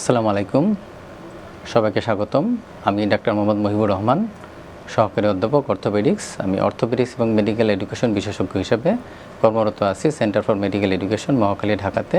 আসসালামু আলাইকুম। সবাইকে স্বাগতম। আমি ডাক্তার মোহাম্মদ মহিবুর রহমান, সহকারী অধ্যাপক, অর্থোপেডিক্স। আমি অর্থোপেডিক্স এবং মেডিকেল এডুকেশন বিশেষজ্ঞ হিসেবে কর্মরত আছি, centre for medical education, Mohakhali, ঢাকাতে।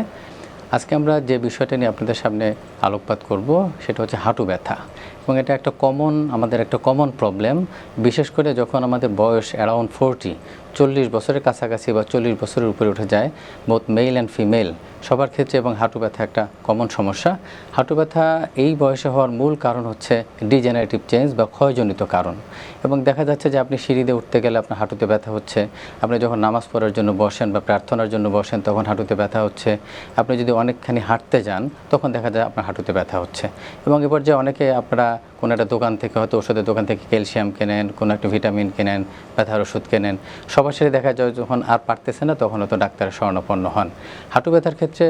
আজকে আমরা যে বিষয়টা নিয়ে আপনাদের সামনে আলোকপাত করব, সেটা হচ্ছে হাঁটু ব্যথা। এবং এটা একটা কমন আমাদের একটা কমন প্রবলেম বিশেষ করে যখন আমাদের বয়স অ্যারাউন্ড ফোরটি চল্লিশ বছরের কাছাকাছি বা চল্লিশ বছরের উপরে উঠে যায় বোথ মেল অ্যান্ড ফিমেল সবার ক্ষেত্রে এবং হাঁটু ব্যথা একটা কমন সমস্যা। হাঁটু ব্যথা এই বয়সে হওয়ার মূল কারণ হচ্ছে ডিজেনারেটিভ চেঞ্জ বা ক্ষয়জনিত কারণ। এবং দেখা যাচ্ছে যে আপনি সিঁড়িতে উঠতে গেলে আপনার হাঁটুতে ব্যথা হচ্ছে, আপনি যখন নামাজ পড়ার জন্য বসেন বা প্রার্থনার জন্য বসেন, তখন হাঁটুতে ব্যথা হচ্ছে। আপনি যদি অনেকখানি হাঁটতে যান, তখন দেখা যায় আপনার হাঁটুতে ব্যথা হচ্ছে। এবং এবার যে অনেকে আপনারা কোনো একটা দোকান থেকে হয়তো ওষুধের দোকান থেকে ক্যালসিয়াম কেনেন, কোনো একটা ভিটামিন কেনেন, ব্যথার ওষুধ কেনেন, সবার সাথে দেখা যায় যখন আর পারতেছে না, তখন হয়তো ডাক্তারের শরণাপন্ন হন। হাঁটু ব্যথার ক্ষেত্রে,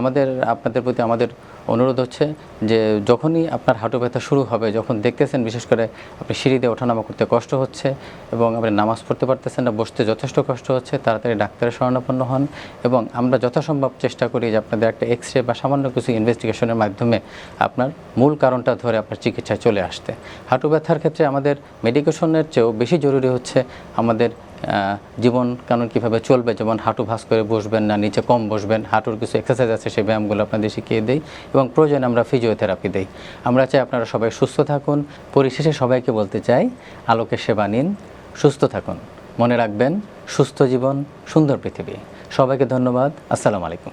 আমাদের, আপনাদের প্রতি আমাদের অনুরোধ হচ্ছে যে যখনই আপনার হাঁটু ব্যথা শুরু হবে, যখন দেখতেছেন বিশেষ করে আপনি সিঁড়ি সিঁড়িতে ওঠানামা করতে কষ্ট হচ্ছে এবং আপনি নামাজ পড়তে পারতেছেন না, বসতে যথেষ্ট কষ্ট হচ্ছে, তাড়াতাড়ি ডাক্তারের শরণাপন্ন হন এবং আমরা যথাসম্ভব চেষ্টা করি যে আপনাদের একটা এক্স রে বা সামান্য কিছু ইনভেস্টিগেশনের মাধ্যমে আপনার মূল কারণটা ধরে আপনার চিকিৎসায় চলে আসতে। হাঁটু ব্যথার ক্ষেত্রে আমাদের মেডিকেশনের চেয়েও বেশি জরুরি হচ্ছে আমাদের জীবন কানুন কীভাবে চলবে। যেমন হাঁটু ভাঁজ করে বসবেন না, নিচে কম বসবেন। হাঁটুর কিছু এক্সারসাইজ আছে সেই ব্যায়ামগুলো আপনাদের শিখিয়ে দেই এবং প্রয়োজনে আমরা ফিজিওথেরাপি দেই। আমরা চাই আপনারা সবাই সুস্থ থাকুন। পরিশেষে সবাইকে বলতে চাই, আলোকের সেবা নিন, সুস্থ থাকুন। মনে রাখবেন, সুস্থ জীবন, সুন্দর পৃথিবী। সবাইকে ধন্যবাদ। আসসালামু আলাইকুম।